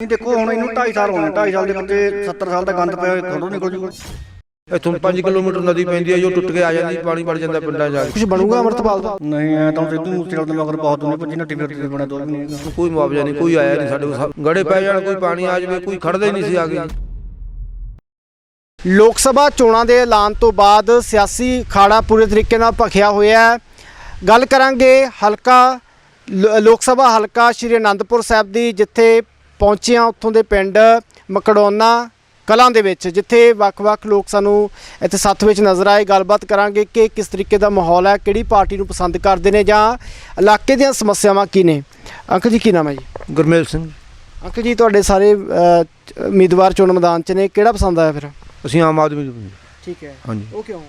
ਨਹੀਂ ਦੇਖੋ ਹੁਣ ਇਹਨੂੰ 2.5 ਸਾਲ ਹੋਣੇ 2.5 ਸਾਲ ਦੇ ਬੱਚੇ 70 ਸਾਲ ਦਾ ਗੰਦ ਪਿਆ ਹੋਇਆ ਕਦੋਂ ਨਿਕਲ ਜੂਗਾ ਇੱਥੋਂ 5 ਕਿਲੋਮੀਟਰ ਨਦੀ ਪੈਂਦੀ ਹੈ ਜੋ ਟੁੱਟ ਕੇ ਆ ਜਾਂਦੀ ਪਾਣੀ ਵੜ ਜਾਂਦਾ ਪਿੰਡਾਂ 'ਚ ਜਾ ਕੁਝ ਬਣੂਗਾ ਅਮਰਤਪਾਲ ਦਾ ਨਹੀਂ ਐ ਤਾਂ ਸਿੱਧੂ ਮੂਸੇਵਾਲ ਦੇ ਮਗਰ ਬਹੁਤ ਹੁੰਦੀ ਭੱਜੀ ਨੱਟੀ ਫਿਰਦੀ ਤੇ ਬਣਾ ਦੋ ਵੀ ਨਹੀਂ। ਕੇ ਕੋਈ ਮੁਆਵਜ਼ਾ ਨਹੀਂ ਕੋਈ ਆਇਆ ਨਹੀਂ ਸਾਡੇ ਕੋਲ ਗੜੇ ਪੈ ਜਾਣ ਕੋਈ ਪਾਣੀ ਆ ਜਾਵੇ ਕੋਈ ਖੜਦਾ ਹੀ ਨਹੀਂ ਸੀ ਆਗੇ ਲੋਕ ਸਭਾ ਚੋਣਾਂ ਦੇ ਐਲਾਨ ਤੋਂ ਬਾਅਦ ਸਿਆਸੀ ਖਾੜਾ ਪੂਰੇ ਤਰੀਕੇ ਨਾਲ ਭਖਿਆ ਹੋਇਆ ਹੈ। ਗੱਲ ਕਰਾਂਗੇ ਹਲਕਾ ਲੋਕ ਸਭਾ ਹਲਕਾ ਸ਼੍ਰੀ ਅਨੰਦਪੁਰ ਸਾਹਿਬ ਦੀ ਜਿੱਥੇ ਪਹੁੰਚੇ ਹਾਂ ਉੱਥੋਂ ਦੇ ਪਿੰਡ ਮਕੜੋਨਾ ਕਲਾਂ ਦੇ ਵਿੱਚ ਜਿੱਥੇ ਵੱਖ-ਵੱਖ ਲੋਕ ਸਾਨੂੰ ਇੱਥੇ ਸੱਥ ਵਿੱਚ ਨਜ਼ਰ ਆਏ। ਗੱਲਬਾਤ ਕਰਾਂਗੇ ਕਿ ਕਿਸ ਤਰੀਕੇ ਦਾ ਮਾਹੌਲ ਹੈ ਕਿਹੜੀ ਪਾਰਟੀ ਨੂੰ ਪਸੰਦ ਕਰਦੇ ਨੇ ਜਾਂ ਇਲਾਕੇ ਦੀਆਂ ਸਮੱਸਿਆਵਾਂ ਕੀ ਨੇ। ਅੰਕਲ ਜੀ ਕੀ ਨਾਮ ਹੈ ਜੀ? ਗੁਰਮੇਲ ਸਿੰਘ। ਅੰਕਲ ਜੀ ਤੁਹਾਡੇ ਸਾਰੇ ਉਮੀਦਵਾਰ ਚੋਣ ਮੈਦਾਨ 'ਚ ਨੇ ਕਿਹੜਾ ਪਸੰਦ ਆਇਆ ਫਿਰ? ਅਸੀਂ ਆਮ ਆਦਮੀ ਠੀਕ ਹੈ। ਹਾਂਜੀ। ਉਹ ਕਿਉਂ?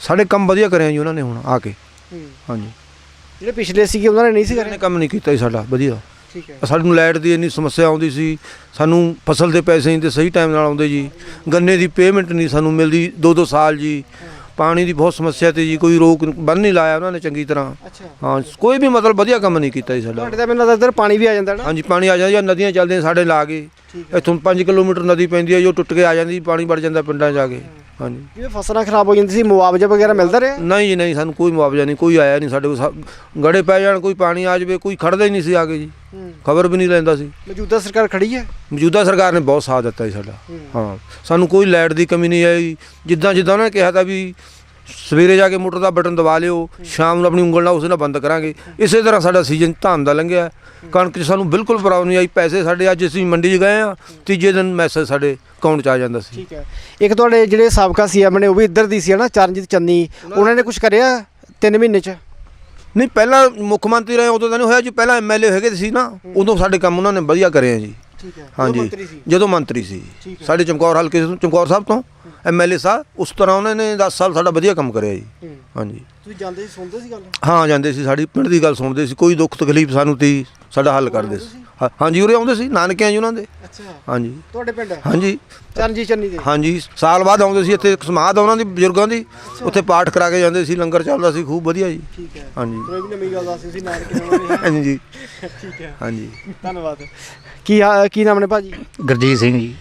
ਸਾਡੇ ਕੰਮ ਵਧੀਆ ਕਰਿਆ ਜੀ ਉਹਨਾਂ ਨੇ ਹੁਣ ਆ ਕੇ। ਹਾਂਜੀ। ਜਿਹੜੇ ਪਿਛਲੇ ਸੀਗੇ ਉਹਨਾਂ ਨੇ ਨਹੀਂ ਸੀ ਇਹਨਾਂ ਨੇ ਕਰੇ ਕੰਮ ਨਹੀਂ ਕੀਤਾ ਜੀ ਸਾਡਾ ਵਧੀਆ। ਠੀਕ ਹੈ। ਸਾਨੂੰ ਲਾਈਟ ਦੀ ਇੰਨੀ ਸਮੱਸਿਆ ਆਉਂਦੀ ਸੀ ਸਾਨੂੰ ਫਸਲ ਦੇ ਪੈਸੇ ਨਹੀਂ ਤੇ ਸਹੀ ਟਾਈਮ ਨਾਲ ਆਉਂਦੇ ਜੀ। ਗੰਨੇ ਦੀ ਪੇਮੈਂਟ ਨਹੀਂ ਸਾਨੂੰ ਮਿਲਦੀ ਦੋ ਦੋ ਸਾਲ ਜੀ। ਪਾਣੀ ਦੀ ਬਹੁਤ ਸਮੱਸਿਆ ਤੇ ਜੀ ਕੋਈ ਰੋਕ ਬੰਨ ਨਹੀਂ ਲਾਇਆ ਉਹਨਾਂ ਨੇ ਚੰਗੀ ਤਰ੍ਹਾਂ। ਅੱਛਾ। ਹਾਂ ਕੋਈ ਵੀ ਮਤਲਬ ਵਧੀਆ ਕੰਮ ਨਹੀਂ ਕੀਤਾ ਜੀ ਸਾਡਾ। ਤੁਹਾਡੇ ਤਾਂ ਮੈਨੂੰ ਲੱਗਦਾ ਇੱਧਰ ਪਾਣੀ ਵੀ ਆ ਜਾਂਦਾ ਨਾ। ਹਾਂਜੀ ਪਾਣੀ ਆ ਜਾਂਦਾ ਜਾਂ ਨਦੀਆਂ ਚੱਲਦੀਆਂ ਸਾਡੇ ਲਾਗੇ। ਠੀਕ ਇੱਥੋਂ 5 ਕਿਲੋਮੀਟਰ ਨਦੀ ਪੈਂਦੀ ਹੈ ਜੋ ਟੁੱਟ ਕੇ ਆ ਜਾਂਦੀ ਪਾਣੀ ਵੜ ਜਾਂਦਾ ਪਿੰਡਾਂ 'ਚ ਜਾ ਕੇ। ਹਾਂਜੀ। ਜਿਵੇਂ ਫਸਲਾਂ ਖਰਾਬ ਹੋ ਜਾਂਦੀ ਸੀ ਮੁਆਵਜ਼ਾ ਵਗੈਰਾ ਮਿਲਦਾ ਰਿਹਾ? ਨਹੀਂ ਜੀ ਨਹੀਂ ਸਾਨੂੰ ਕੋਈ ਮੁਆਵਜ਼ਾ ਨਹੀਂ ਕੋਈ ਆਇਆ ਨਹੀਂ ਸਾਡੇ ਕੋਲ। ਸਭ- ਗੜੇ ਪੈ ਜਾਣ ਕੋਈ ਪਾਣੀ ਆ ਜਾਵੇ ਕੋਈ ਖੜਦਾ ਹੀ ਨਹੀਂ ਸੀ ਆਗੇ ਜੀ। ਖਬਰ ਵੀ ਨਹੀਂ ਲੈਂਦਾ ਸੀ। ਮੌਜੂਦਾ ਸਰਕਾਰ ਖੜੀ ਹੈ? ਮੌਜੂਦਾ ਸਰਕਾਰ ਨੇ ਬਹੁਤ ਸਾਥ ਦਿੱਤਾ ਜੀ ਸਾਡਾ। ਹਾਂ ਸਾਨੂੰ ਕੋਈ ਲਾਈਟ ਦੀ ਕਮੀ ਨਹੀਂ ਆਈ। ਜਿੱਦਾਂ ਜਿੱਦਾਂ ਉਹਨਾਂ ਨੇ ਕਿਹਾ ਤਾਂ ਵੀ ਸਵੇਰੇ ਜਾ ਕੇ ਮੋਟਰ ਦਾ ਬਟਨ ਦਬਾ ਲਿਓ ਸ਼ਾਮ ਨੂੰ ਆਪਣੀ ਉਂਗਲ ਨਾਲ ਉਸੇ ਨਾਲ ਬੰਦ ਕਰਾਂਗੇ। ਇਸੇ ਤਰ੍ਹਾਂ ਸਾਡਾ ਸੀਜ਼ਨ ਧਾਨ ਦਾ ਲੰਘਿਆ ਕਣਕ 'ਚ ਸਾਨੂੰ ਬਿਲਕੁਲ ਪ੍ਰੋਬਲਮ ਨਹੀਂ ਆਈ ਪੈਸੇ ਸਾਡੇ ਅੱਜ ਅਸੀਂ ਮੰਡੀ 'ਚ ਗਏ ਆ ਤੀਜੇ ਦਿਨ ਮੈਸੇਜ ਸਾਡੇ ਅਕਾਊਂਟ 'ਚ ਆ ਜਾਂਦਾ ਸੀ। ਠੀਕ ਹੈ। ਇੱਕ ਤੁਹਾਡੇ ਜਿਹੜੇ ਸਾਬਕਾ ਸੀਐਮ ਨੇ ਉਹ ਵੀ ਇੱਧਰ ਦੀ ਸੀ ਨਾ? ਚਰਨਜੀਤ ਚੰਨੀ। ਉਹਨਾਂ ਨੇ ਕੁਝ ਕਰਿਆ 3 ਮਹੀਨੇ ਚ? ਨਹੀਂ ਪਹਿਲਾਂ ਮੁੱਖ ਮੰਤਰੀ ਰਹੇ ਉਦੋਂ ਤਾਂ ਨਹੀਂ ਹੋਇਆ ਜੀ। ਪਹਿਲਾਂ ਐਮਐਲਏ ਹੈਗੇ ਸੀ ਨਾ ਉਦੋਂ ਸਾਡੇ ਕੰਮ ਉਹਨਾਂ ਨੇ ਵਧੀਆ ਕਰੇ ਆ ਜੀ। ਠੀਕ ਹੈ। ਹਾਂਜੀ। ਜਦੋਂ ਮੰਤਰੀ ਸੀ। ਸਾਡੇ ਚਮਕੌਰ ਹਲਕੇ ਤੋਂ ਚਮਕੌਰ ਸਾਹਿਬ ਤੋਂ ਐਮਐਲਏ ਸਾਹਿਬ ਉਸ ਤਰ੍ਹਾਂ ਉਹਨਾਂ ਨੇ 10 ਸਾਲ ਸਾਡਾ ਵਧੀਆ ਕੰਮ ਕਰਿਆ ਜੀ। ਹਾਂਜੀ। ਤੁਸੀਂ ਜਾਂਦੇ ਸੀ ਸੁਣਦੇ ਸੀ ਗੱਲ? ਹਾਂ ਜਾਂਦੇ ਸੀ ਸਾਡੀ ਪਿੰਡ ਦੀ ਗੱਲ ਸੁਣਦੇ ਸੀ। ਕੋਈ ਦੁੱਖ ਤਕਲੀਫ ਸਾਨੂੰ ਤੀ ਸਾਡਾ ਹੱਲ ਕਰਦੇ ਸੀ। ਹਾਂ- ਹਾਂਜੀ ਉਰੇ ਆਉਂਦੇ ਸੀ ਨਾਨਕਿਆਂ ਜੀ ਉਹਨਾਂ ਦੇ। ਅੱਛਾ। ਹਾਂਜੀ। ਤੁਹਾਡੇ ਪਿੰਡ? ਹਾਂਜੀ। ਚਰਨਜੀਤ ਚੰਨੀ ਦੇ। ਹਾਂਜੀ ਸਾਲ ਬਾਅਦ ਆਉਂਦੇ ਸੀ ਇੱਥੇ ਇੱਕ ਸਮਾਧ ਆ ਉਹਨਾਂ ਦੀ ਬਜ਼ੁਰਗਾਂ ਦੀ। ਉੱਥੇ ਪਾਠ ਕਰਾ ਕੇ ਜਾਂਦੇ ਸੀ ਲੰਗਰ ਚੱਲਦਾ ਸੀ ਖੂਬ ਵਧੀਆ ਜੀ। ਠੀਕ ਹੈ। ਹਾਂਜੀ। ਕੋਈ ਵੀ ਨਵੀਂ ਗੱਲ ਦੱਸੀ ਸੀ ਨਾਨਕੇ ਉਹਨਾਂ ਨੇ ਹਾਂਜੀ। ਠੀਕ ਹੈ। ਹਾਂਜੀ। ਧੰਨਵਾਦ। ਕੀ ਕੀ ਨਾਮ ਨੇ ਭਾਜੀ? ਗੁਰਜੀਤ ਸਿੰਘ ਜੀ।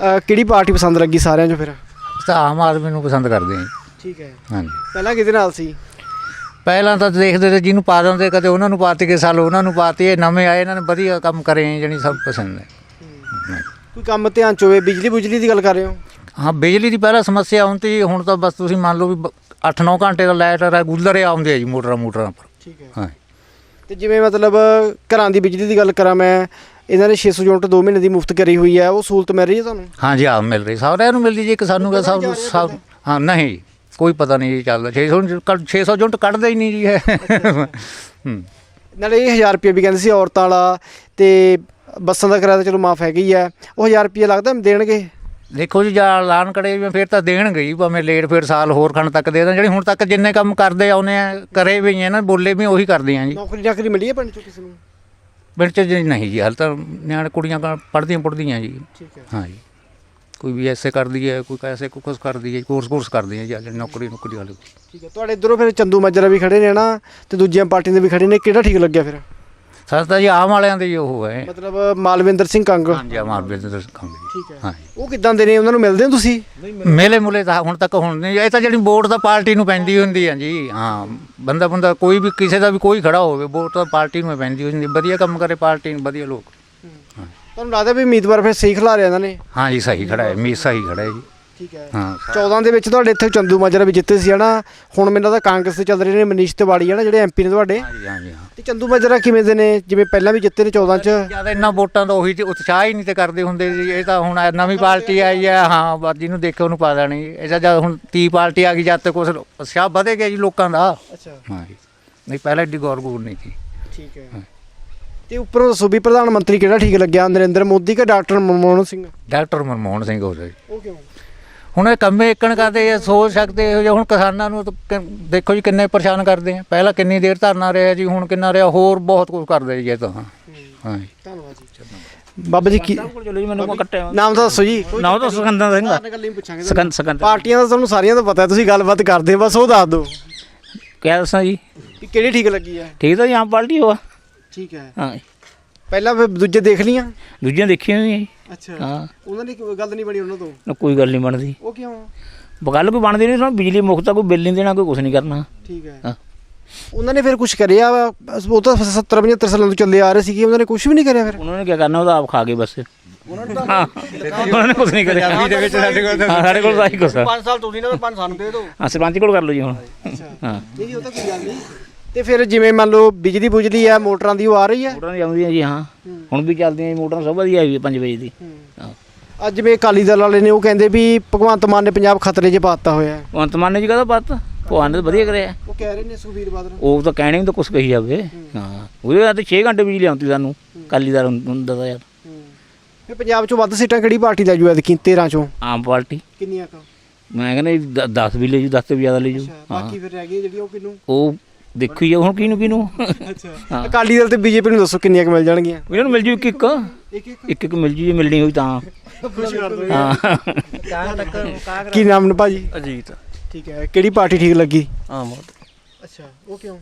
ਕਿਹੜੀ ਪਾਰਟੀ ਪਸੰਦ ਲੱਗੀ ਸਾਰਿਆਂ ਚੋਂ ਫਿਰ? ਅਸੀਂ ਤਾਂ ਆਮ ਆਦਮੀ ਨੂੰ ਪਸੰਦ ਕਰਦੇ ਹਾਂ ਜੀ। ਠੀਕ ਹੈ। ਹਾਂਜੀ। ਪਹਿਲਾਂ ਕਿਹਦੇ ਨਾਲ ਸੀ? ਪਹਿਲਾਂ ਤਾਂ ਦੇਖਦੇ ਤੇ ਜਿਹਨੂੰ ਪਾ ਦਿੰਦੇ ਕਦੇ ਉਹਨਾਂ ਨੂੰ ਪਾਤੀ ਕਿ ਸਾਲ ਉਹਨਾਂ ਨੂੰ ਪਾਤੀ ਇਹ ਨਵੇਂ ਆਏ ਇਹਨਾਂ ਨੇ ਵਧੀਆ ਕੰਮ ਕਰੇ ਜਣੀ ਸਭ ਪਸੰਦ ਹੈ। ਕੋਈ ਕੰਮ ਧਿਆਨ ਚ ਹੋਵੇ ਬਿਜਲੀ ਬੁਜਲੀ ਦੀ ਗੱਲ ਕਰ ਰਹੇ ਹੋ? ਹਾਂ ਬਿਜਲੀ ਦੀ ਪਹਿਲਾਂ ਸਮੱਸਿਆ ਹੁੰਦੀ ਹੁਣ ਤਾਂ ਬਸ ਤੁਸੀਂ ਮੰਨ ਲਓ ਵੀ 8-9 ਘੰਟੇ ਦਾ ਲਾਈਟ ਰੈਗੂਲਰ ਆਉਂਦੇ ਆ ਜੀ ਮੋਟਰਾਂ ਮੋਟਰਾਂ ਪਰ ਠੀਕ ਹੈ। ਹਾਂ। ਤੇ ਜਿਵੇਂ ਮਤਲਬ ਘਰਾਂ ਦੀ ਬਿਜਲੀ ਦੀ ਗੱਲ ਕਰਾਂ ਮੈਂ ਇਹਨਾਂ ਨੇ 600 ਯੂਨਿਟ 2 ਮਹੀਨੇ ਦੀ ਮੁਫਤ ਕਰੀ ਹੋਈ ਹੈ ਉਹ ਸਹੂਲਤ ਮਿਲ ਰਹੀ ਹੈ ਤੁਹਾਨੂੰ? ਹਾਂ ਜੀ ਆ ਮਿਲ ਰਹੀ ਸਾਰਿਆਂ ਨੂੰ ਮਿਲਦੀ ਜੀ ਇੱਕ ਸਾਨੂੰ ਸਭ ਹਾਂ ਨਹੀਂ। ਕੋਈ ਪਤਾ ਨਹੀਂ ਜੀ ਚੱਲਦਾ। 600 ਕੱਢ- 600 ਯੂਨਿਟ ਕੱਢਦੇ ਹੀ ਨਹੀਂ ਜੀ ਇਹ। ਹੂੰ। ਨਾਲੇ ਇਹ 1000 ਰੁਪਏ ਵੀ ਕਹਿੰਦੇ ਸੀ ਔਰਤਾਂ ਵਾਲਾ ਤੇ ਬੱਸਾਂ ਦਾ ਕਿਰਾਇਆ ਤਾਂ ਚਲੋ ਮਾਫ ਹੈਗਾ ਹੀ ਹੈ ਉਹ 1000 ਰੁਪਏ ਲੱਗਦਾ ਦੇਣਗੇ? ਦੇਖੋ ਜੀ ਜਾਂ ਐਲਾਨ ਕਰੇ ਜਿਵੇਂ ਫਿਰ ਤਾਂ ਦੇਣਗੇ ਹੀ ਭਾਵੇਂ ਲੇਟ ਫਿਰ ਸਾਲ ਹੋਰ ਖਣ ਤੱਕ ਦੇ ਦੇਣ। ਜਿਹੜੀ ਹੁਣ ਤੱਕ ਜਿੰਨੇ ਕੰਮ ਕਰਦੇ ਆਉਨੇ ਆ ਕਰੇ ਵੀ ਆ ਨਾ ਬੋਲੇ ਵੀ ਉਹੀ ਕਰਦੇ ਆ ਜੀ। ਨੌਕਰੀ ਚਾਕਰੀ ਮਿਲੀ ਹੈ ਪਿੰਡ ਚੋਂ ਕਿਸੇ ਨੂੰ? ਪਿੰਡ ਚ ਜੀ ਨਹੀਂ ਜੀ ਹਾਲ ਤਾਂ ਨਿਆਣੇ ਕੁੜੀਆਂ ਪੜ੍ਹਦੀਆਂ ਪੜ੍ਹਦੀਆਂ ਜੀ। ਠੀਕ ਹੈ। ਹਾਂ ਜੀ। ਕੋਈ ਵੀ ਐਸੇ ਕਰਦੀ ਹੈ ਕੋਈ ਐਸੇ ਕੁਛ ਕਰਦੀ ਹੈ ਕੋਰਸ ਕੋਰਸ ਕਰਦੇ ਆ ਜੀ ਨੌਕਰੀ ਨੌਕਰੀ ਵਾਲੇ ਠੀਕ ਹੈ ਤੁਹਾਡੇ ਇਧਰੋਂ ਫਿਰ ਚੰਦੂ ਮਾਜਰਾ ਵੀ ਖੜੇ ਨੇ ਨਾ ਤੇ ਦੂਜੀਆਂ ਪਾਰਟੀਆਂ ਦੇ ਵੀ ਖੜੇ ਨੇ ਕਿਹੜਾ ਠੀਕ ਲੱਗਿਆ ਫਿਰ? ਤਾਂ ਜੀ ਆਮ ਵਾਲਿਆਂ ਦੇ ਹੀ ਉਹ ਹੈ। ਮਤਲਬ ਮਾਲਵਿੰਦਰ ਸਿੰਘ ਕੰਗ। ਹਾਂਜੀ ਦੇ ਕੰਮ ਜੀ। ਠੀਕ ਹੈ। ਹਾਂ ਉਹ ਕਿਦਾਂ ਦੇ ਨੇ ਉਹਨਾਂ ਨੂੰ ਮਿਲਦੇ ਹੋ ਤੁਸੀਂ? ਮੇਲੇ ਮੁਲੇ ਤਾਂ ਹੁਣ ਤੱਕ ਹੁਣ ਨਹੀਂ ਇਹ ਤਾਂ ਜਿਹੜੀ ਵੋਟ ਤਾਂ ਪਾਰਟੀ ਨੂੰ ਪੈਂਦੀ ਹੁੰਦੀ ਹੈ ਜੀ ਹਾਂ। ਬੰਦਾ ਬੰਦਾ ਕੋਈ ਵੀ ਕਿਸੇ ਦਾ ਵੀ ਕੋਈ ਖੜਾ ਹੋਵੇ ਵੋਟ ਤਾਂ ਪਾਰਟੀ ਨੂੰ ਹੀ ਪੈਂਦੀ ਹੁੰਦੀ ਵਧੀਆ ਕੰਮ ਕਰੇ ਪਾਰਟੀ ਨੂੰ ਵਧੀਆ ਲੋਕ। ਤੁਹਾਨੂੰ ਲੱਗਦਾ ਵੀ ਉਮੀਦਵਾਰ ਫਿਰ ਸਹੀ ਖਿਲਾ ਰਿਹਾ ਇਹਨਾਂ ਨੇ? ਹਾਂ ਜੀ ਸਹੀ ਖੜਾ ਹੈ ਮੀਤ ਸਹੀ ਖੜਾ ਹੈ ਜੀ। ਠੀਕ ਹੈ। ਹਾਂ। 14 ਦੇ ਵਿੱਚ ਤੁਹਾਡੇ ਇੱਥੇ ਚੰਦੂ ਮਾਜਰਾ ਵੀ ਜਿੱਤੇ ਸੀ ਹਨਾ? ਹੁਣ ਮੈਨੂੰ ਲੱਗਦਾ ਕਾਂਗਰਸ ਦੇ ਚੱਲ ਰਹੇ ਨੇ ਮਨੀਸ਼ ਤਿਵਾੜੀ ਹਨਾ? ਜਿਹੜੇ ਐਮਪੀ ਨੇ ਤੁਹਾਡੇ। ਹਾਂ ਜੀ ਹਾਂ ਜੀ ਹਾਂ। ਤੇ ਚੰਦੂ ਮਾਜਰਾ ਕਿਵੇਂ ਦੇ ਨੇ? ਜਿਵੇਂ ਪਹਿਲਾਂ ਵੀ ਜਿੱਤੇ ਨੇ 14 ਚ। ਜ਼ਿਆਦਾ ਇੰਨਾ ਵੋਟਾਂ ਦਾ ਉਹੀ ਤੇ ਉਤਸ਼ਾਹ ਹੀ ਨਹੀਂ ਤੇ ਕਰਦੇ ਹੁੰਦੇ ਜੀ। ਇਹ ਤਾਂ ਹੁਣ ਨਵੀਂ ਪਾਰਟੀ ਆਈ ਹੈ। ਹਾਂ ਬਸ ਜਿਹਨੂੰ ਦੇਖੇ ਉਹਨੂੰ ਪਾ ਦੇਣੀ। ਇਹ ਤਾਂ ਜਦ ਹੁਣ ਤੀ ਪਾਰਟੀ ਆ ਗਈ ਜਦ ਤੱਕ ਉਸ ਉਤਸ਼ਾਹ ਵਧੇਗਾ ਜੀ ਲੋਕਾਂ ਦਾ। ਅੱਛਾ। ਹਾਂ ਜੀ। ਨਹੀਂ ਪਹਿਲਾਂ ਏਡੀ ਗੌਰ ਗੂਰ ਨਹੀਂ ਸੀ। ਠੀਕ ਹੈ। ਤੇ ਉੱਪਰੋਂ ਦੱਸੋ ਵੀ ਪ੍ਰਧਾਨ ਮੰਤਰੀ ਕਿਹੜਾ ਠੀਕ ਲੱਗਿਆ? ਨਰਿੰਦਰ ਮੋਦੀ ਕਿ ਡਾਕਟਰ ਮਨਮੋਹਨ ਸਿੰਘ? ਡਾਕਟਰ ਮਨਮੋਹਨ ਸਿੰਘ ਹੋ ਉਹ ਕਿਉਂ? ਹੁਣ ਇਹ ਕੰਮੇ ਇੱਕਣ ਕਰਦੇ ਆ ਸੋਚ ਸਕਦੇ ਇਹੋ ਜਿਹਾ। ਹੁਣ ਕਿਸਾਨਾਂ ਨੂੰ ਦੇਖੋ ਜੀ ਕਿੰਨੇ ਪਰੇਸ਼ਾਨ ਕਰਦੇ ਆ। ਪਹਿਲਾਂ ਕਿੰਨੀ ਦੇਰ ਧਰਨਾ ਰਿਹਾ ਜੀ ਹੁਣ ਕਿੰਨਾ ਰਿਹਾ ਹੋਰ ਬਹੁਤ ਕੁਝ ਕਰਦੇ ਜੀ ਇਹ ਤਾਂ। ਹਾਂ। ਜੀ। ਧੰਨਵਾਦ ਜੀ। ਬਾਬਾ ਜੀ ਕੀ ਚਲੋ ਜੀ ਮੈਨੂੰ ਕੱਟਿਆ ਨਾਮ ਤਾਂ ਦੱਸੋ ਜੀ। ਨਾ ਤਾਂ ਸੁਖੰਦਰ ਸਿੰਘ ਹੀ ਪੁੱਛਾਂਗੇ ਸਕੰਦ ਸਕੰਦ ਪਾਰਟੀਆਂ ਦਾ ਤੁਹਾਨੂੰ ਸਾਰੀਆਂ ਦਾ ਪਤਾ ਹੈ ਤੁਸੀਂ ਗੱਲਬਾਤ ਕਰਦੇ ਹੋ, ਬਸ ਉਹ ਦੱਸ ਦਿਓ। ਕਿਆ ਦੱਸਾਂ ਜੀ। ਕਿ ਕਿਹੜੀ ਠੀਕ ਲੱਗੀ ਹੈ ਠੀਕ ਤਾਂ ਜੀ ਆਮ ਪਾਰਟੀ ਹੋਆ ਠੀਕ ਹੈ। ਹਾਂ। ਜੀ। ਪਹਿਲਾਂ ਫਿਰ ਦੂਜੇ ਦੇਖ ਲੀਆਂ ਦੂਜੀਆਂ ਦੇਖੀਆਂ ਵੀ ਹੈ ਅੱਛਾ। ਹਾਂ। ਉਹਨਾਂ ਦੀ ਕੋਈ ਗੱਲ ਨਹੀਂ ਬਣੀ ਉਹਨਾਂ ਤੋਂ? ਨਾ ਕੋਈ ਗੱਲ ਨਹੀਂ ਬਣਦੀ। ਉਹ ਕਿਉਂ? ਗੱਲ ਕੋਈ ਬਣਦੀ ਨਹੀਂ ਸਾਨੂੰ ਬਿਜਲੀ ਮੁਕਤ ਆ ਕੋਈ ਬਿੱਲ ਨਹੀਂ ਦੇਣਾ ਕੋਈ ਕੁਝ ਨਹੀਂ ਕਰਨਾ। ਠੀਕ ਹੈ। ਹਾਂ। ਉਹਨਾਂ ਨੇ ਫਿਰ ਕੁਝ ਕਰਿਆ ਵਾ? ਉਹ ਤਾਂ 70 75 ਸਾਲਾਂ ਤੋਂ ਚੱਲੇ ਆ ਰਹੇ ਸੀਗੇ ਉਹਨਾਂ ਨੇ ਕੁਝ ਵੀ ਨਹੀਂ ਕਰਿਆ ਫਿਰ? ਉਹਨਾਂ ਨੇ ਕੀ ਕਰਨਾ ਉਹਦਾ ਆਪ ਖਾ ਗਏ ਬਸ। ਉਹਨਾਂ ਨੇ ਕੁਝ ਨਹੀਂ ਕਰਿਆ। ਦੇ ਵਿੱਚ ਸਾਡੇ ਕੋਲ ਸਾਡੇ ਕੋਲ ਤਾਂ ਹੀ ਕੁਛ ਆ। 5 ਸਾਲ ਤੁਸੀਂ ਨਾ 5 ਸਾਨੂੰ ਦੇ ਦਿਓ। ਹਾਂ ਸਰਪੰਚ ਕੋਲ ਕਰ ਲਓ ਜੀ ਹੁਣ। ਹਾਂ। ਨਹੀਂ ਉਹ ਤਾਂ ਕੋਈ ਗੱਲ ਨਹੀਂ। ਤੇ ਫਿਰ ਜਿਵੇਂ ਮੰਨ ਲਓ ਬਿਜਲੀ ਬੁਜਲੀ ਆ ਮੋਟਰਾਂ ਦੀ ਉਹ ਆ ਰਹੀ ਹੈ ਮੋਟਰਾਂ ਦੀ ਆਉਂਦੀਆਂ ਜੀ ਹਾਂ। ਹੁਣ ਵੀ ਚੱਲਦੀਆਂ ਜੀ ਮੋਟਰਾਂ ਸਭ ਵਧੀਆ ਆਈ 5 ਵਜੇ ਦੀ। ਹਾਂ। ਅੱਜ ਜਿਵੇਂ ਅਕਾਲੀ ਦਲ ਵਾਲੇ ਨੇ ਉਹ ਕਹਿੰਦੇ ਵੀ ਭਗਵੰਤ ਮਾਨ ਨੇ ਪੰਜਾਬ ਖਤਰੇ 'ਚ ਪਾਤਾ ਹੋਇਆ ਭਗਵੰਤ ਮਾਨ ਨੇ ਜੀ ਕਹਦਾ ਪੱਤ? ਭਗਵਾਨ ਨੇ ਵਧੀਆ ਕਰਿਆ। ਉਹ ਕਹਿ ਰਹੇ ਨੇ ਸੁਖਬੀਰ ਬਾਦਲ। ਉਹ ਤਾਂ ਕਹਿਣੇ ਨੂੰ ਤਾਂ ਕੁਝ ਕਹੀ ਜਾਵੇ। ਹਾਂ। ਉਹਦੇ ਤੇ 6 ਘੰਟੇ ਬਿਜਲੀ ਆਉਂਦੀ ਸਾਨੂੰ ਕਾਲੀ ਦਾ ਹੁੰਦਾ ਤਾਂ ਯਾਰ। ਫਿਰ ਪੰਜਾਬ 'ਚੋਂ ਵੱਧ ਸੀਟਾਂ ਕਿਹੜੀ ਪਾਰਟੀ ਦਾ ਜੂ ਐਤਕੀ 13 ਚੋਂ? ਆਮ ਪਾਰਟੀ। ਕਿੰਨੀਆਂ ਕੁ? ਮੈਂ ਕਹਿੰਦਾ 10 ਵੀ ਲੈ ਜੂ 10 ਤੋਂ ਜ਼ਿਆਦਾ ਲੈ ਜੂ। ਬਾਕੀ ਫਿਰ ਰਹਿ ਗਈਆਂ ਜਿਹੜੀਆਂ ਉਹ ਕਿਨੂੰ ਉਹ ਦੇਖੋ ਹੀ ਆ ਹੁਣ ਕਿਹਨੂੰ ਕਿਹਨੂੰ? ਅੱਛਾ। ਅਕਾਲੀ ਦਲ ਤੇ ਬੀਜੇਪੀ ਨੂੰ ਦੱਸੋ ਕਿੰਨੀਆਂ ਕੁ ਮਿਲ ਜਾਣਗੀਆਂ? ਇਹਨਾਂ ਨੂੰ ਮਿਲ ਜੂ ਇੱਕ ਇੱਕ ਇੱਕ ਇੱਕ ਇੱਕ ਇੱਕ ਮਿਲ ਜੂ ਜੇ ਮਿਲਣੀ ਹੋਈ ਤਾਂ। ਹਾਂ। ਕੀ ਨਾਮ ਨੇ ਭਾਜੀ? ਅਜੀਤ। ਠੀਕ ਹੈ। ਕਿਹੜੀ ਪਾਰਟੀ ਠੀਕ ਲੱਗੀ? ਆਮ ਆਦਮੀ। ਅੱਛਾ ਉਹ ਕਿਉਂ?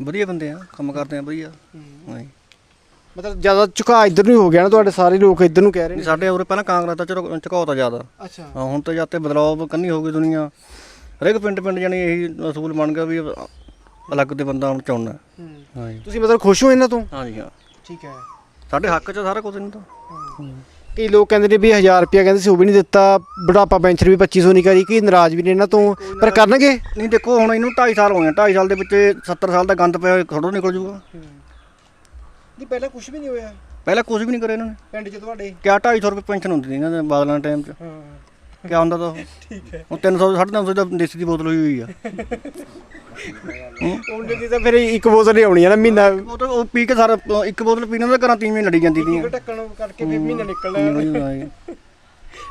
ਵਧੀਆ ਬੰਦੇ ਆ ਕੰਮ ਕਰਦੇ ਆ ਵਧੀਆ। ਹਾਂਜੀ ਮਤਲਬ ਜ਼ਿਆਦਾ ਝੁਕਾਅ ਇੱਧਰ ਨੂੰ ਹੀ ਹੋ ਗਿਆ ਨਾ ਤੁਹਾਡੇ ਸਾਰੇ ਲੋਕ ਇੱਧਰ ਨੂੰ ਕਹਿ ਰਹੇ ਨੇ। ਸਾਡੇ ਉਰੇ ਪਹਿਲਾਂ ਕਾਂਗਰਸ ਦਾ ਚਲੋ ਝੁਕਾਉਤਾ ਜ਼ਿਆਦਾ। ਅੱਛਾ। ਹਾਂ, ਹੁਣ ਤੇ ਜਾਤੇ ਬਦਲਾਅ ਕੰਨੀ ਹੋ ਗਈ ਦੁਨੀਆ। ਹਰੇਕ ਪਿੰਡ ਪਿੰਡ ਜਾਨੀ ਇਹੀ ਅਸੂਲ ਬਣ ਗਿਆ ਵੀ ਅਲੱਗ ਤੇ ਬੰਦਾ ਹੁਣ ਚਾਹੁੰਦਾ। ਹਾਂਜੀ। ਤੁਸੀਂ ਮਤਲਬ ਖੁਸ਼ ਹੋ ਇਹਨਾਂ ਤੋਂ? ਹਾਂਜੀ ਹਾਂ। ਠੀਕ ਹੈ। ਸਾਡੇ ਹੱਕ 'ਚ ਸਾਰਾ ਕੁਝ ਨਹੀਂ ਤਾਂ। ਕਈ ਲੋਕ ਕਹਿੰਦੇ ਨੇ ਵੀ 1000 ਰੁਪਿਆ ਕਹਿੰਦੇ ਸੀ ਉਹ ਵੀ ਨਹੀਂ ਦਿੱਤਾ। ਬੁਢਾਪਾ ਪੈਨਸ਼ਨ ਵੀ 2500 ਨਹੀਂ ਕਰੀ ਕਈ ਨਾਰਾਜ਼ ਵੀ ਨੇ ਇਹਨਾਂ ਤੋਂ? ਪਰ ਕਰਨਗੇ? ਨਹੀਂ ਦੇਖੋ ਹੁਣ ਇਹਨੂੰ 2.5 ਸਾਲ ਹੋਏ ਆ। 2.5 ਸਾਲ ਦੇ ਵਿੱਚ 70 ਸਾਲ ਦਾ ਗੰਦ ਪਿਆ ਹੋਇਆ ਥੋੜਾ ਨਿਕਲ ਜੂਗਾ। ਨਹੀਂ ਪਹਿਲਾਂ ਕੁਝ ਵੀ ਨਹੀਂ ਹੋਇਆ। ਪਹਿਲਾਂ ਕੁਝ ਵੀ ਨਹੀਂ ਕਰਿਆ ਇਹਨਾਂ ਨੇ। ਪਿੰਡ 'ਚ ਤੁਹਾਡੇ? ਕਿਆ 250 ਰੁਪਏ ਪੈਨਸ਼ਨ ਹੁੰਦੀ ਸੀ ਇਹਨਾਂ ਦੇ ਬਾਦਲਾਂ ਦੇ ਟਾਈਮ 'ਚ? ਹਾਂ। ਕਿਆ ਹੁੰਦਾ ਤਾਂ? ਠੀਕ ਹੈ। ਹੁਣ 300 350 ਦਾ ਦੇਸੀ ਦੀ ਬੋਤਲ ਹੋਈ ਹੋਈ ਆ। ਉਹਨੇ ਦੀ ਤਾਂ ਫਿਰ ਇੱਕ ਬੋਤਲ ਹੀ ਆਉਣੀ ਆ ਨਾ ਮਹੀਨਾ। ਉਹ ਤਾਂ ਉਹ ਪੀ ਕੇ ਸਾਰਾ ਇੱਕ ਬੋਤਲ ਪੀਣ ਦਾ ਘਰਾਂ ਤੀਵੇਂ ਲੜੀ ਜਾਂਦੀ ਸੀ ਢੱਕਣ ਕਰਕੇ ਫਿਰ ਮਹੀਨਾ ਨਿਕਲਣਾ ਹਾਂਜੀ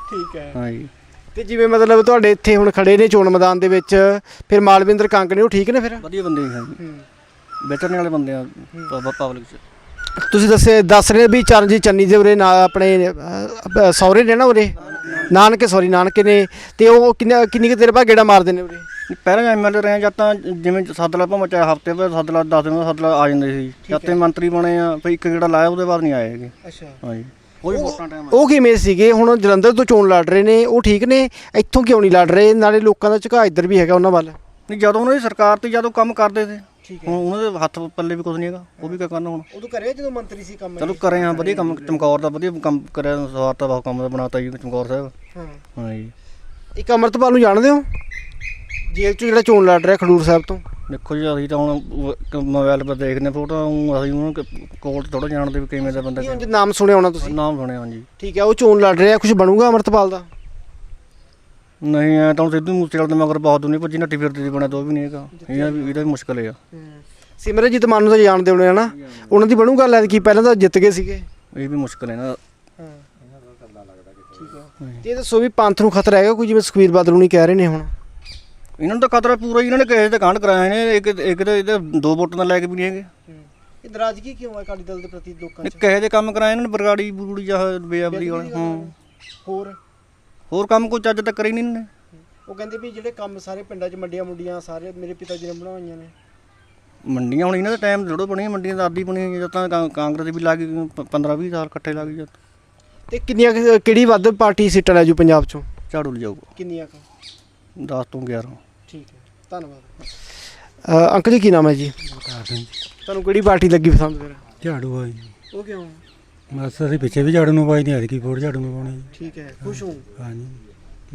ਠੀਕ ਹੈ। ਹਾਂਜੀ ਤੇ ਜਿਵੇਂ ਮਤਲਬ ਤੁਹਾਡੇ ਇੱਥੇ ਹੁਣ ਖੜੇ ਨੇ ਚੋਣ ਮੈਦਾਨ ਦੇ ਵਿੱਚ ਫਿਰ ਮਾਲਵਿੰਦਰ ਕੰਗ ਨੇ ਉਹ ਠੀਕ ਨੇ ਫਿਰ? ਵਧੀਆ ਬੰਦੇ ਹਾਂਜੀ ਵੇਚਣ ਵਾਲੇ ਬੰਦੇ ਆ ਪਬਲਿਕ ਚ। ਤੁਸੀਂ ਦੱਸੇ ਦੱਸ ਰਹੇ ਵੀ ਚਰਨਜੀਤ ਚੰਨੀ ਦੇ ਉਰੇ ਨਾ ਆਪਣੇ ਸਹੁਰੇ ਨੇ ਨਾ ਉਰੇ? ਨਾਨਕੇ ਸੌਰੀ ਨਾਨਕੇ ਨੇ। ਤੇ ਉਹ ਕਿੰਨਾ ਕਿੰਨੀ ਕੁ ਦੇਰ ਬਾਅਦ ਗੇੜਾ ਮਾਰਦੇ ਨੇ ਉਰੇ? ਪਹਿਲਾਂ ਐਮਐਲਏ ਰਹੇ ਜਾਂ ਤਾਂ ਜਿਵੇਂ ਸੱਦ ਲਾ ਭਾਵੇਂ ਚਾਹੇ ਹਫ਼ਤੇ ਬਾਅਦ ਸੱਦ ਲਾ 10 ਦਿਨ ਬਾਅਦ ਸੱਦ ਲਾ ਆ ਜਾਂਦੇ ਸੀ। ਜਦ ਤੇ ਮੰਤਰੀ ਬਣੇ ਆ ਫਿਰ ਇੱਕ ਗੇੜਾ ਲਾਇਆ ਉਹਦੇ ਬਾਅਦ ਨਹੀਂ ਆਏ ਹੈਗੇ। ਅੱਛਾ। ਹਾਂਜੀ। ਕੋਈ ਵੋਟਾਂ ਟਾਈਮ ਉਹ ਕਿਵੇਂ ਸੀਗੇ? ਹੁਣ ਜਲੰਧਰ ਤੋਂ ਚੋਣ ਲੜ ਰਹੇ ਨੇ ਉਹ ਠੀਕ ਨੇ? ਇੱਥੋਂ ਕਿਉਂ ਨਹੀਂ ਲੜ ਰਹੇ? ਨਾਲੇ ਲੋਕਾਂ ਦਾ ਝੁਕਾਅ ਇੱਧਰ ਵੀ ਹੈਗਾ ਉਹਨਾਂ ਵੱਲ। ਨਹੀਂ ਜਦੋਂ ਉਹਨਾਂ ਦੀ ਸਰਕਾਰ ਤੇ ਜਦੋਂ ਕੰਮ ਕਰਦੇ ਸੀ। ਹੁਣ ਉਹਨਾਂ ਦੇ ਹੱਥ ਪੱਲੇ ਵੀ ਕੁਝ ਨਹੀਂ ਹੈਗਾ ਉਹ ਵੀ ਕੀ ਕਰਨ ਹੁਣ? ਉਦੋਂ ਕਰਿਆ ਜਦੋਂ ਮੰਤਰੀ ਸੀ ਕੰਮ ਚਲੋ ਕਰੇ ਆ ਵਧੀਆ ਕੰਮ ਚਮਕੌਰ ਦਾ ਵਧੀਆ ਕੰਮ ਕਰਿਆ ਸਵਾਰ ਤਾਂ ਬਹੁਤ ਕੰਮ ਦਾ ਬਣਾਤਾ ਜੀ ਚਮਕੌਰ ਸਾਹਿਬ। ਹਾਂ। ਹਾਂਜੀ ਇੱਕ ਅਮਰਤਪਾਲ ਨੂੰ ਜਾਣਦੇ ਹੋ? ਜੇਲ੍ਹ ਚੋਂ ਜਿਹੜਾ ਚੋਣ ਲੜ ਰਿਹਾ ਖਡੂਰ ਸਾਹਿਬ ਤੋਂ। ਦੇਖੋ ਜੀ ਅਸੀਂ ਤਾਂ ਹੁਣ ਮੋਬਾਈਲ 'ਤੇ ਦੇਖਦੇ ਫੋਟੋ ਅਸੀਂ ਉਹਨੂੰ ਕੋਲ ਥੋੜਾ ਜਾਣਦੇ ਵੀ ਕਿਵੇਂ ਦਾ ਬੰਦਾ ਉਂਝ ਨਾਮ ਸੁਣਿਆ ਹੋਣਾ ਤੁਸੀਂ? ਨਾਮ ਸੁਣਿਆ ਹਾਂਜੀ। ਠੀਕ ਹੈ ਉਹ ਚੋਣ ਲੜ ਰਿਹਾ ਕੁਝ ਬਣੂਗਾ ਅਮਰਤਪਾਲ ਦਾ? ਨਹੀਂ ਐ ਤਾਂ ਹੁਣ ਸਿੱਧੂ ਮੂਸੇਵਾਲੇ ਦੇ ਮਗਰ ਬਹੁਤ ਦੁਨੀਆ ਭੱਜੀ ਨੱਟੀ ਫਿਰਦੀ ਬਣਿਆ ਤਾਂ ਉਹ ਵੀ ਨਹੀਂ ਹੈਗਾ। ਇਹਦਾ ਵੀ ਇਹਦਾ ਵੀ ਮੁਸ਼ਕਲ ਹੈ। ਸਿਮਰਨਜੀਤ ਮਾਨ ਨੂੰ ਤਾਂ ਜਾਣਦੇ ਹੋਣੇ ਹਨਾ? ਉਹਨਾਂ ਦੀ ਬਣੂਗਾ ਲੈ ਕੀ ਪਹਿਲਾਂ ਤਾਂ ਜਿੱਤ ਗਏ ਸੀਗੇ। ਇਹ ਵੀ ਮੁਸ਼ਕਲ ਹੈ ਨਾ। ਤੇ ਇਹ ਦੱਸੋ ਵੀ ਪੰਥ ਨੂੰ ਖਤਰਾ ਹੈਗਾ ਕੋਈ ਜਿਵੇਂ ਸੁਖਬੀਰ ਬਾਦਲ ਨੂੰ ਨਹੀਂ ਕਹਿ ਰਹੇ ਨੇ ਹੁਣ? ਇਹਨਾਂ ਨੂੰ ਤਾਂ ਖਤਰਾ ਪੂਰਾ ਹੀ ਇਹਨਾਂ ਨੇ ਕਿਸੇ ਤੇ ਕਾਂਡ ਕਰਾਏ ਨੇ ਇੱਕ ਇੱਕ ਤੇ ਇਹਦੇ ਦੋ ਵੋਟਾਂ ਦਾ ਲੈ ਕੇ ਵੀ ਨਹੀਂ ਹੈਗੇ। ਇਹ ਨਾਰਾਜ਼ਗੀ ਕਿਉਂ ਹੈ ਅਕਾਲੀ ਦਲ ਦੇ ਪ੍ਰਤੀ ਲੋਕਾਂ ਇਹ ਕਿਸੇ ਦੇ ਕੰਮ ਕਰਾਏ ਇਹਨਾਂ ਨੇ ਬਰਗਾੜੀ ਬਰੂੜੀ ਜਾਂ ਬੇਅਬਦੀ ਵਾਲੇ। ਹੂੰ। ਹੋਰ? ਹੋਰ ਕੰਮ ਕੋਈ ਚੱਜ ਤੱਕ ਕਰੀ ਨਹੀਂ ਨੇ ਉਹ ਕਹਿੰਦੇ ਵੀ ਜਿਹੜੇ ਕੰਮ ਸਾਰੇ ਪਿੰਡਾਂ 'ਚ ਮੰਡੀਆਂ ਮੁੰਡੀਆਂ ਸਾਰੇ ਮੇਰੇ ਪਿਤਾ ਜੀ ਨੇ ਬਣਾਈਆਂ ਨੇ। ਮੰਡੀਆਂ ਹੁਣ ਇਹਨਾਂ ਦਾ ਟਾਈਮ ਥੋੜੋ ਬਣੀਆਂ ਮੰਡੀਆਂ ਤਾਂ ਆਦੀ ਬਣੀਆਂ ਜਦ ਤਾਂ ਕਾਂ- ਕਾਂਗਰਸ ਵੀ ਲੱਗ ਗਈ 15 20 ਸਾਲ ਇਕੱਠੇ ਲੱਗ ਗਏ। ਜਦ ਤੇ ਕਿੰਨੀਆਂ ਕੁ- ਕਿਹੜੀ ਵੱਧ ਪਾਰਟੀ ਸੀਟਾਂ ਲੈ ਜੂ ਪੰਜਾਬ 'ਚੋਂ? ਝਾੜੂ ਲਿਜਾਊਗਾ ਕਿੰਨੀਆਂ ਕੁ? 10 ਤੋਂ 11 ਠੀਕ ਹੈ ਧੰਨਵਾਦ। ਅੰਕਲ ਜੀ ਕੀ ਨਾਮ ਹੈ ਜੀ? ਤੁਹਾਨੂੰ ਕਿਹੜੀ ਪਾਰਟੀ ਲੱਗੀ ਪਸੰਦ ਫਿਰ? ਝਾੜੂ ਆ ਜੀ ਉਹ ਕਿਉਂ? ਬਸ ਅਸੀਂ ਪਿੱਛੇ ਵੀ ਝਾੜੂ ਨੂੰ ਪਾਈ ਨਹੀਂ ਐਤਕੀ ਵੋਟ ਝਾੜੂ ਨੂੰ ਪਾਉਣੀ ਜੀ ਠੀਕ ਹੈ ਖੁਸ਼ ਹਾਂ ਹਾਂਜੀ।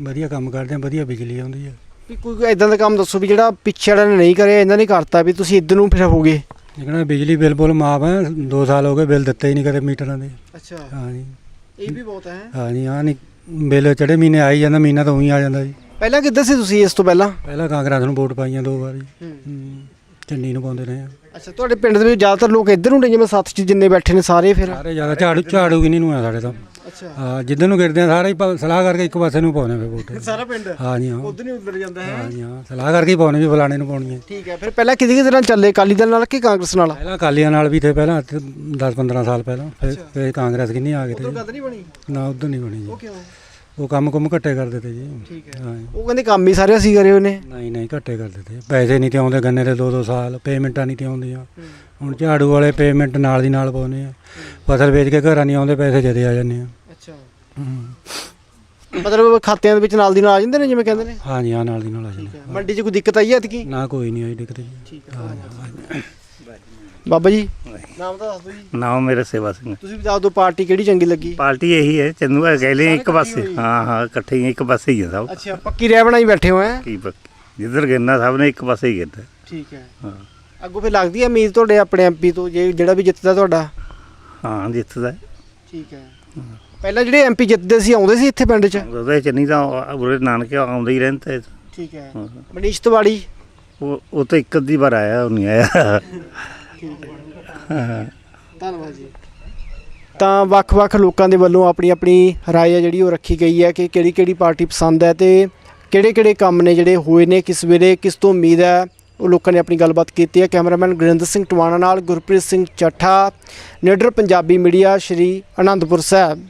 ਵਧੀਆ ਕੰਮ ਕਰਦੇ ਆ ਵਧੀਆ ਬਿਜਲੀ ਆਉਂਦੀ ਆ। ਵੀ ਕੋਈ ਇਦਾਂ ਦਾ ਕੰਮ ਦੱਸੋ ਵੀ ਜਿਹੜਾ ਪਿੱਛੇ ਵਾਲਿਆਂ ਨੇ ਨਹੀਂ ਕਰਿਆ ਇਹਨਾਂ ਨੇ ਕਰਤਾ ਵੀ ਤੁਸੀਂ ਇੱਧਰ ਨੂੰ ਫਿਰ ਹੋਗੇ ਜਿਹੜਾ ਬਿਜਲੀ ਬਿੱਲ ਬੁੱਲ ਮਾਫ ਹੈ 2 ਸਾਲ ਹੋ ਗਏ ਬਿੱਲ ਦਿੱਤੇ ਹੀ ਨਹੀਂ ਕਦੇ ਮੀਟਰਾਂ ਦੇ। ਅੱਛਾ। ਹਾਂਜੀ। ਇਹ ਵੀ ਬਹੁਤ ਹੈ। ਹਾਂਜੀ ਆ ਨਹੀਂ ਬਿੱਲ ਚੜੇ ਮਹੀਨੇ ਆ ਹੀ ਜਾਂਦਾ ਮਹੀਨਾ ਤਾਂ ਉਹੀ ਆ ਜਾਂਦਾ ਜੀ। ਪਹਿਲਾਂ ਕਿੱਧਰ ਸੀ ਤੁਸੀਂ ਇਸ ਤੋਂ ਪਹਿਲਾਂ? ਪਹਿਲਾਂ ਕਾਂਗਰਸ ਨੂੰ ਵੋਟ ਪਾਈਆਂ ਦੋ ਵਾਰੀ। ਹੂੰ। ਹੂੰ। ਚੰਨੀ ਨੂੰ ਪਾਉਂਦੇ ਰਹੇ ਆ। ਅੱਛਾ ਤੁਹਾਡੇ ਪਿੰਡ ਦੇ ਵਿੱਚ ਜ਼ਿਆਦਾਤਰ ਲੋਕ ਇੱਧਰ ਨੂੰ ਨੇ ਜਿਵੇਂ ਸੱਤ ਚ ਜਿੰਨੇ ਬੈਠੇ ਨੇ ਸਾਰੇ ਫਿਰ? ਸਾਰੇ ਜ਼ਿਆਦਾ ਝਾੜੂ ਝਾੜੂ ਨਹੀਂ ਨੂੰ ਆ ਸਾਡੇ ਤਾਂ। ਅੱਛਾ। ਹਾਂ ਜਿੱਦਨ ਨੂੰ ਗਿਰਦੇ ਆ ਸਾਰੇ ਹੀ ਪ- ਸਲਾਹ ਕਰਕੇ ਇੱਕ ਪਾਸੇ ਨੂੰ ਪਾਉਣੇ ਵੇ ਵੋਟ। ਸਾਰਾ ਪਿੰਡ? ਹਾਂਜੀ ਹਾਂ। ਉਧਰ ਨਹੀਂ ਉਧਰ ਜਾਂਦਾ ਹੈ। ਹਾਂਜੀ ਹਾਂ। ਸਲਾਹ ਕਰਕੇ ਹੀ ਪਾਉਣੇ ਵੀ ਫਲਾਣੇ ਨੂੰ ਪਾਉਣੀ ਹੈ। ਠੀਕ ਹੈ ਫਿਰ ਪਹਿਲਾਂ ਕਿਹਦੇ ਕਿਹਦੇ ਨਾਲ ਚੱਲੇ? ਅਕਾਲੀ ਦਲ ਨਾਲ ਕਿ ਕਾਂਗਰਸ ਨਾਲ? ਪਹਿਲਾਂ ਅਕਾਲੀਆਂ ਨਾਲ ਵੀ ਥੇ ਪਹਿਲਾਂ 10 15 ਸਾਲ ਪਹਿਲਾਂ। ਫਿਰ ਫਿਰ ਕਾਂਗਰਸ ਕਿੰਨੀ ਆ ਗਏ ਤੇ। ਗੱਲ ਨਹੀਂ ਬਣੀ? ਨਾ ਉਧਰ ਨਹੀਂ ਬਣੀ ਜੀ। ਕਿਉਂ? ਉਹ ਕੰਮ ਕੁਮ ਘੱਟੇ ਕਰ ਦਿੱਤੇ ਜੀ। ਠੀਕ ਹਾਂ। ਉਹ ਕਹਿੰਦੇ ਕੰਮ ਹੀ ਸਾਰੇ ਅਸੀਂ ਕਰੇ ਹੋਏ ਨੇ। ਨਹੀਂ ਨਹੀਂ ਘੱਟੇ ਕਰ ਦਿੱਤੇ ਪੈਸੇ ਨਹੀਂ ਤੇ ਆਉਂਦੇ ਗੰਨੇ ਦੇ 2-2 ਸਾਲ ਪੇਮੈਂਟਾਂ ਨਹੀਂ ਤੇ ਆਉਂਦੀਆਂ। ਹੁਣ ਝਾੜੂ ਵਾਲੇ ਪੇਮੈਂਟ ਨਾਲ ਦੀ ਨਾਲ ਪਾਉਂਦੇ ਆ। ਫਸਲ ਵੇਚ ਕੇ ਘਰਾਂ ਨਹੀਂ ਆਉਂਦੇ ਪੈਸੇ ਜਦੇ ਆ ਜਾਂਦੇ ਆ। ਅੱਛਾ। ਮਤਲਬ ਖਾਤਿਆਂ ਦੇ ਵਿੱਚ ਨਾਲ ਦੀ ਨਾਲ ਆ ਜਾਂਦੇ ਨੇ ਜਿਵੇਂ ਕਹਿੰਦੇ ਨੇ? ਹਾਂ ਜੀ ਹਾਂ ਨਾਲ ਦੀ ਨਾਲ ਆ ਜਾਂਦੇ ਮੰਡੀ 'ਚ ਕੋਈ ਦਿੱਕਤ ਆਈ ਹੈ ਐਤਕੀ? ਨਾ ਕੋਈ ਨਹੀਂ ਆਈ ਦਿੱਕਤ ਜੀ। ਠੀਕ ਹੈ। ਬਾਬਾ ਜੀ। ਨਾਮ ਤਾਂ ਦੱਸ ਦਿਓ ਜੀ। ਨਾਮ ਮੇਰੇ ਸੇਵਾ ਸਿੰਘ ਤੁਸੀਂ ਵੀ ਦੱਸ ਦਿਓ ਪਾਰਟੀ ਕਿਹੜੀ ਚੰਗੀ ਲੱਗੀ? ਪਾਰਟੀ ਇਹੀ ਹੈ ਚੰਦੂ ਅਕੇਲੇ ਇੱਕ ਪਾਸੇ। ਹਾਂ ਹਾਂ ਇਕੱਠੇ ਹੀ ਇੱਕ ਪਾਸੇ ਹੀ ਹੈ ਸਭ। ਅੱਛਾ ਪੱਕੀ ਰਹਿ ਬਣਾਈ ਬੈਠੇ ਹੋ ਹੈ? ਕੀ ਪੱਕੀ? ਜਿੱਧਰ ਗਿਰਨਾ ਸਭ ਨੇ ਇੱਕ ਪਾਸੇ ਹੀ ਗਿਰਨਾ। ਠੀਕ ਹੈ। ਹਾਂ। ਅੱਗੋਂ ਫਿਰ ਲੱਗਦੀ ਹੈ ਉਮੀਦ ਤੁਹਾਡੇ ਆਪਣੇ ਐਮਪੀ ਤੋਂ ਜੇ ਜਿਹੜਾ ਵੀ ਜਿੱਤਦਾ ਤੁਹਾਡਾ? ਹਾਂ ਜਿੱਤਦਾ। ਠੀਕ ਹੈ। ਪਹਿਲਾਂ ਜਿਹੜੇ ਐਮਪੀ ਜਿੱਤਦੇ ਸੀ ਆਉਂਦੇ ਸੀ ਇੱਥੇ ਪਿੰਡ 'ਚ? ਉਹਦੇ ਚ ਨਹੀਂ ਤਾਂ ਉਰੇ ਨਾਨਕੇ ਆਉਂਦੇ ਹੀ ਰਹਿੰਦੇ ਠੀਕ ਹੈ। ਹਾਂ। ਮਨੀਸ਼ ਤਿਵਾੜੀ? ਉਹ ਉਹ ਤਾਂ ਇੱਕ ਅੱਧੀ ਵਾਰ ਆਇਆ ਉਹ ਨਹੀਂ ਆਇਆ। ਹਾਂ ਧੰਨਵਾਦ ਜੀ। ਤਾਂ ਵੱਖ-ਵੱਖ ਲੋਕਾਂ ਦੇ ਵੱਲੋਂ ਆਪਣੀ ਆਪਣੀ ਰਾਏ ਹੈ ਜਿਹੜੀ ਉਹ ਰੱਖੀ ਗਈ ਹੈ ਕਿ ਕਿਹੜੀ ਕਿਹੜੀ ਪਾਰਟੀ ਪਸੰਦ ਹੈ ਤੇ ਕਿਹੜੇ ਕਿਹੜੇ ਕੰਮ ਨੇ ਜਿਹੜੇ ਹੋਏ ਨੇ, ਕਿਸ ਵੇਲੇ ਕਿਸ ਤੋਂ ਉਮੀਦ ਹੈ, ਉਹ ਲੋਕਾਂ ਨੇ ਆਪਣੀ ਗੱਲਬਾਤ ਕੀਤੀ ਹੈ। ਕੈਮਰਾਮੈਨ ਗੁਰਿੰਦਰ ਸਿੰਘ ਟਵਾਣਾ ਨਾਲ ਗੁਰਪ੍ਰੀਤ ਸਿੰਘ ਚੱਠਾ, ਨਿਡਰ ਪੰਜਾਬੀ ਮੀਡੀਆ, ਸ਼੍ਰੀ ਅਨੰਦਪੁਰ ਸਾਹਿਬ।